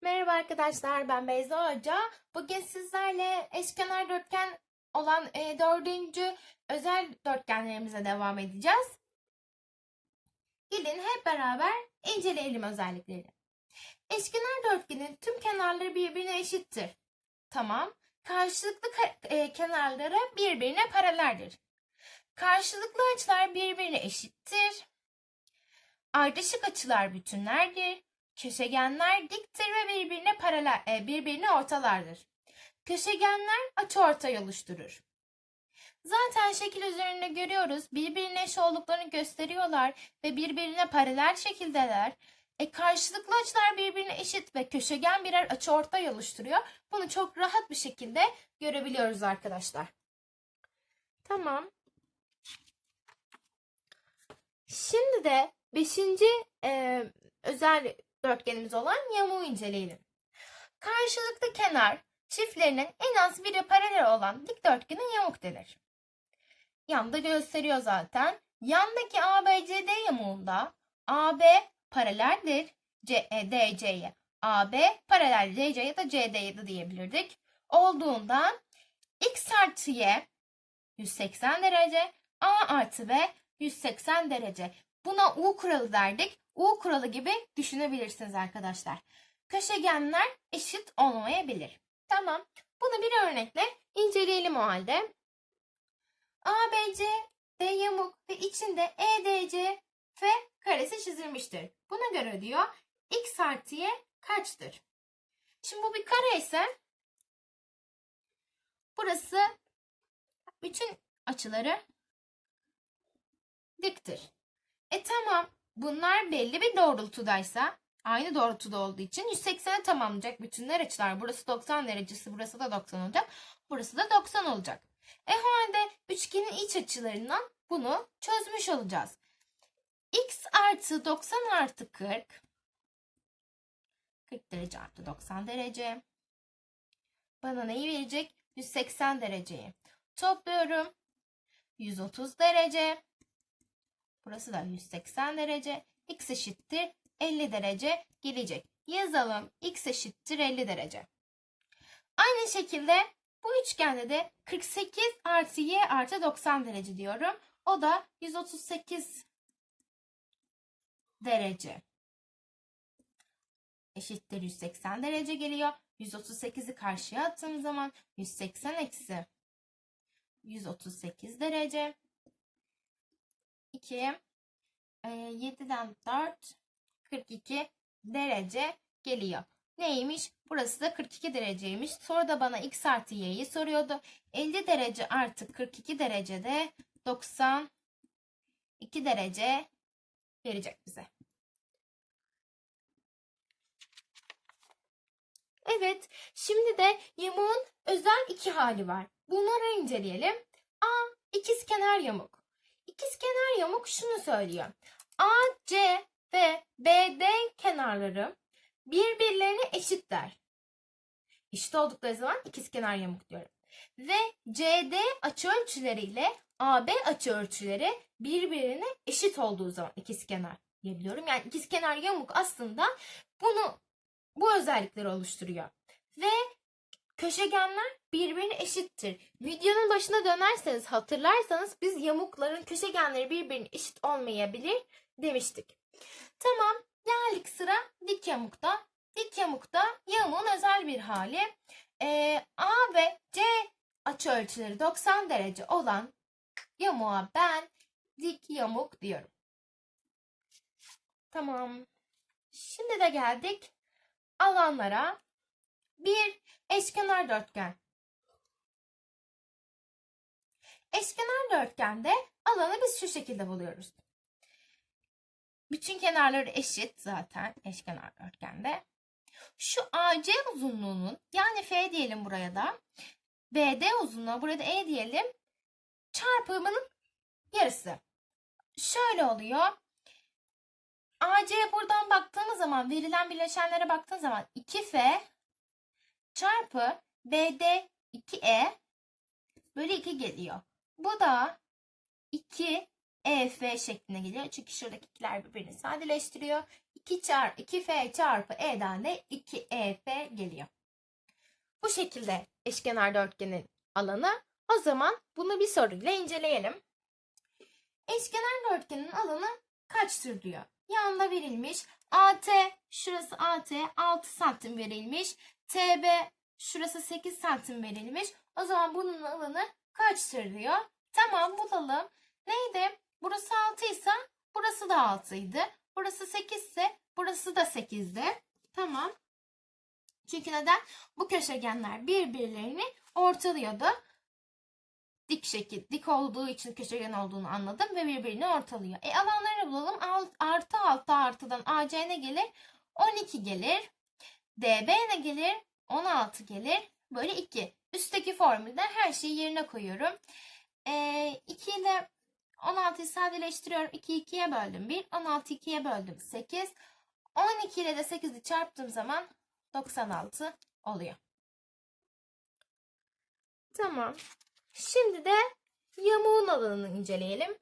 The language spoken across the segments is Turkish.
Merhaba arkadaşlar ben Beyza Hoca. Bugün sizlerle eşkenar dörtgen olan e, dördüncü özel dörtgenlerimize devam edeceğiz. Gelin hep beraber inceleyelim özelliklerini. Eşkenar dörtgenin tüm kenarları birbirine eşittir. Tamam. Karşılıklı ka- e, kenarları birbirine paraleldir. Karşılıklı açılar birbirine eşittir. Ardışık açılar bütünlerdir. Köşegenler diktir ve birbirine paralel, e, birbirini ortalardır. Köşegenler açıortay oluşturur. Zaten şekil üzerinde görüyoruz. Birbirine eş olduklarını gösteriyorlar ve birbirine paralel şekildeler. E karşılıklı açılar birbirine eşit ve köşegen birer açıortay oluşturuyor. Bunu çok rahat bir şekilde görebiliyoruz arkadaşlar. Tamam. Şimdi de beşinci e, özel dörtgenimiz olan yamuğu inceleyelim. Karşılıklı kenar çiftlerinin en az biri paralel olan dikdörtgene yamuk denir. Yanda gösteriyor zaten. Yandaki ABCD yamuğunda AB paraleldir e, DC'ye. AB paralel DC ya da CD'ye de diyebilirdik. Olduğundan X artı Y 180 derece, A artı B 180 derece. Buna U kuralı derdik. U kuralı gibi düşünebilirsiniz arkadaşlar. Köşegenler eşit olmayabilir. Tamam. Bunu bir örnekle inceleyelim o halde. ABC D yamuk ve içinde EDC F karesi çizilmiştir. Buna göre diyor x artı y kaçtır? Şimdi bu bir kare ise burası bütün açıları diktir. E tamam bunlar belli bir doğrultudaysa aynı doğrultuda olduğu için 180'e tamamlayacak bütünler açılar. Burası 90 derecesi burası da 90 olacak. Burası da 90 olacak. E halde üçgenin iç açılarından bunu çözmüş olacağız. x artı 90 artı 40 40 derece artı 90 derece bana neyi verecek? 180 dereceyi. Topluyorum. 130 derece. Burası da 180 derece. X eşittir 50 derece gelecek. Yazalım. X eşittir 50 derece. Aynı şekilde bu üçgende de 48 artı Y artı 90 derece diyorum. O da 138 derece. Eşittir 180 derece geliyor. 138'i karşıya attığım zaman 180 eksi 138 derece. 2 e, 7'den 4 42 derece geliyor. Neymiş? Burası da 42 dereceymiş. Sonra da bana x artı y'yi soruyordu. 50 derece artı 42 derecede 92 derece verecek bize. Evet, şimdi de yamuğun özel iki hali var. Bunları inceleyelim. A. ikizkenar yamuk. İkizkenar yamuk şunu söylüyor. AC ve BD kenarları birbirlerine eşitler. Eşit oldukları zaman ikizkenar yamuk diyorum. Ve CD açıölçüleriyle AB açıölçüleri birbirine eşit olduğu zaman ikizkenar diyebiliyorum. Yani ikizkenar yamuk aslında bunu bu özellikleri oluşturuyor. Ve köşegenler birbirine eşittir. Videonun başına dönerseniz hatırlarsanız biz yamukların köşegenleri birbirine eşit olmayabilir demiştik. Tamam geldik sıra dik yamukta. Dik yamukta yamuğun özel bir hali. Ee, A ve C açıölçüleri 90 derece olan yamuğa ben dik yamuk diyorum. Tamam. Şimdi de geldik alanlara. Bir eşkenar dörtgen. Eşkenar dörtgende alanı biz şu şekilde buluyoruz. Bütün kenarları eşit zaten eşkenar dörtgende. Şu AC uzunluğunun yani F diyelim buraya da BD uzunluğu burada E diyelim çarpımının yarısı. Şöyle oluyor. AC buradan baktığımız zaman verilen bileşenlere baktığımız zaman 2F çarpı BD 2E bölü 2 geliyor. Bu da 2 EF şeklinde geliyor. Çünkü şuradaki ikiler birbirini sadeleştiriyor. 2 çarpı 2F çarpı E'den de 2EF geliyor. Bu şekilde eşkenar dörtgenin alanı. O zaman bunu bir soruyla inceleyelim. Eşkenar dörtgenin alanı kaçtır diyor. Yanında verilmiş. AT, şurası AT 6 santim verilmiş. TB, şurası 8 santim verilmiş. O zaman bunun alanı kaçtır diyor. Tamam bulalım. Neydi? Burası 6 ise burası da 6 idi. Burası 8 ise burası da 8'di. Tamam. Çünkü neden? Bu köşegenler birbirlerini ortalıyordu. Dik şekil, dik olduğu için köşegen olduğunu anladım ve birbirini ortalıyor. E alanlarını bulalım. Alt- Artı altı artıdan AC ne gelir? 12 gelir. DB ne gelir? 16 gelir. Böyle 2. Üstteki formülden her şeyi yerine koyuyorum. E, 2 ile 16'yı sadeleştiriyorum. 2'yi 2'ye böldüm 1. 16'yı 2'ye böldüm 8. 12 ile de 8'i çarptığım zaman 96 oluyor. Tamam. Şimdi de yamuğun alanını inceleyelim.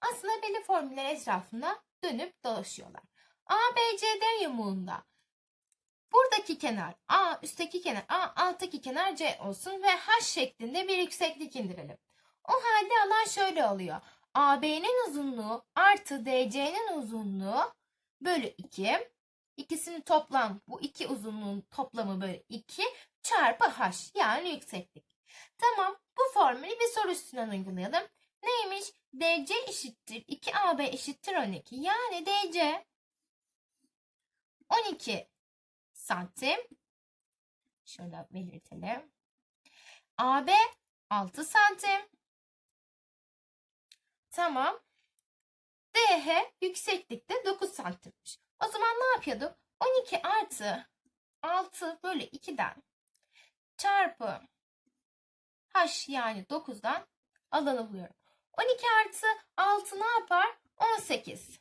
Aslında belli formüller etrafında dönüp dolaşıyorlar. ABCD yamuğunda buradaki kenar A, üstteki kenar A, alttaki kenar C olsun ve H şeklinde bir yükseklik indirelim. O halde alan şöyle oluyor. AB'nin uzunluğu artı DC'nin uzunluğu bölü 2. İkisinin toplam bu iki uzunluğun toplamı bölü 2 çarpı H yani yükseklik. Tamam bu formülü bir soru üstünden uygulayalım. Neymiş? DC eşittir 2AB eşittir 12. Yani DC 12 santim. Şurada belirtelim. AB 6 santim. Tamam. DH yükseklikte 9 santimmiş. O zaman ne yapıyorduk? 12 artı 6 bölü 2'den çarpı h yani 9'dan alanı buluyorum. 12 artı 6 ne yapar? 18.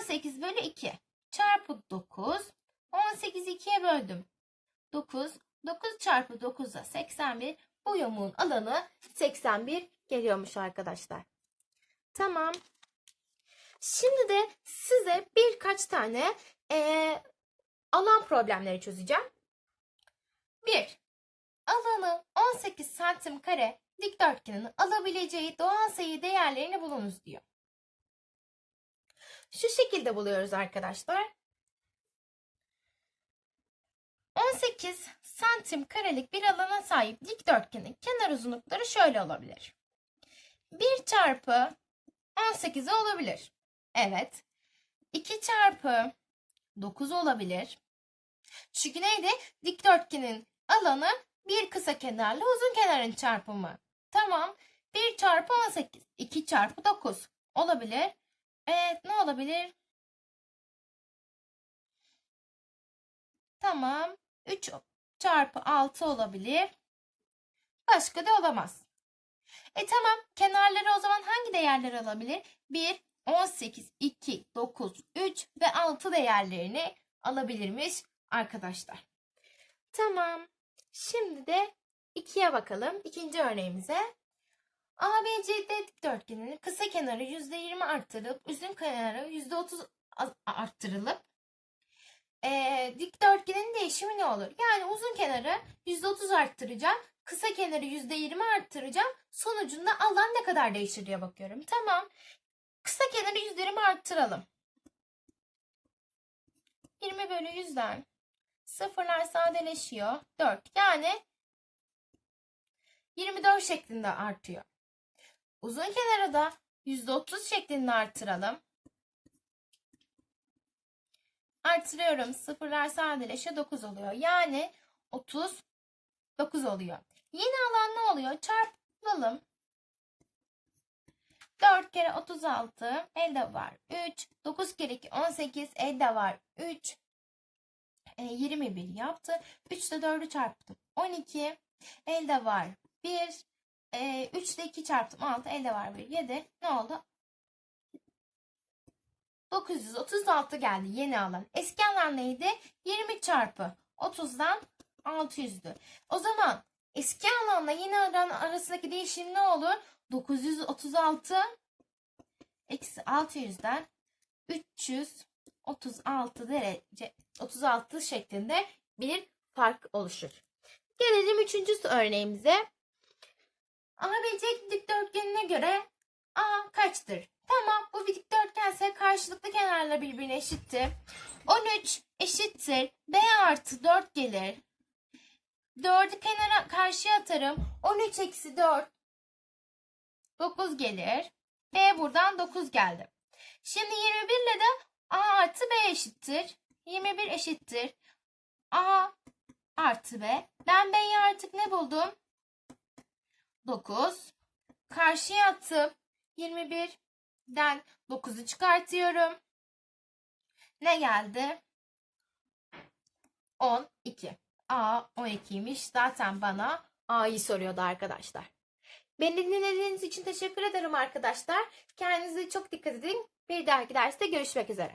18 bölü 2 çarpı 9. 18'i 2'ye böldüm. 9. 9 çarpı 9'a 81. Bu yamuğun alanı 81 geliyormuş arkadaşlar. Tamam. Şimdi de size birkaç tane eee, alan problemleri çözeceğim. 1. Alanı 18 santim kare dikdörtgenin alabileceği doğal sayı değerlerini bulunuz diyor. Şu şekilde buluyoruz arkadaşlar. 18 santim karelik bir alana sahip dikdörtgenin kenar uzunlukları şöyle olabilir. 1 çarpı 18 olabilir. Evet. 2 çarpı 9 olabilir. Çünkü neydi? Dikdörtgenin alanı bir kısa kenarla uzun kenarın çarpımı. Tamam. 1 çarpı 18. 2 çarpı 9. Olabilir. Evet ne olabilir? Tamam. 3 çarpı 6 olabilir. Başka da olamaz. E tamam. Kenarları o zaman hangi değerler alabilir? 1, 18, 2, 9, 3 ve 6 değerlerini alabilirmiş arkadaşlar. Tamam. Şimdi de 2'ye bakalım. İkinci örneğimize. ABCD dikdörtgeninin kısa kenarı %20 arttırılıp uzun kenarı %30 az- arttırılıp eee dikdörtgenin değişimi ne olur? Yani uzun kenarı %30 arttıracağım. Kısa kenarı %20 arttıracağım. Sonucunda alan ne kadar değişir diye bakıyorum. Tamam. Kısa kenarı %20 arttıralım. 20 bölü 100'den sıfırlar sadeleşiyor. 4 yani 24 şeklinde artıyor. Uzun kenarı da %30 şeklinde artıralım. Artırıyorum. Sıfırlar sadeleşiyor. 9 oluyor. Yani 39 oluyor. Yeni alan ne oluyor? Çarpalım. 4 kere 36 elde var 3. 9 kere 2 18 elde var 3. E, 21 yaptı. 3 ile 4'ü çarptım. 12 elde var 1. E, 3 ile 2 çarptım 6 elde var 1. 7 ne oldu? 936 geldi yeni alan. Eski alan neydi? 20 çarpı 30'dan 600'dü. O zaman eski alanla yeni alan arasındaki değişim ne olur? 936 eksi 600'den 336 derece 36 şeklinde bir fark oluşur. Gelelim üçüncü örneğimize. ABC dikdörtgenine göre A kaçtır? Tamam bu bir dikdörtgense karşılıklı kenarlar birbirine eşittir. 13 eşittir. B artı 4 gelir. 4'ü kenara karşıya atarım. 13 eksi 4 9 gelir. B buradan 9 geldi. Şimdi 21 ile de A artı B eşittir. 21 eşittir. A artı B. Ben B'yi artık ne buldum? 9. Karşıya attım. 21'den 9'u çıkartıyorum. Ne geldi? 12. A 12'ymiş. Zaten bana A'yı soruyordu arkadaşlar. Beni dinlediğiniz için teşekkür ederim arkadaşlar. Kendinize çok dikkat edin. Bir dahaki derste görüşmek üzere.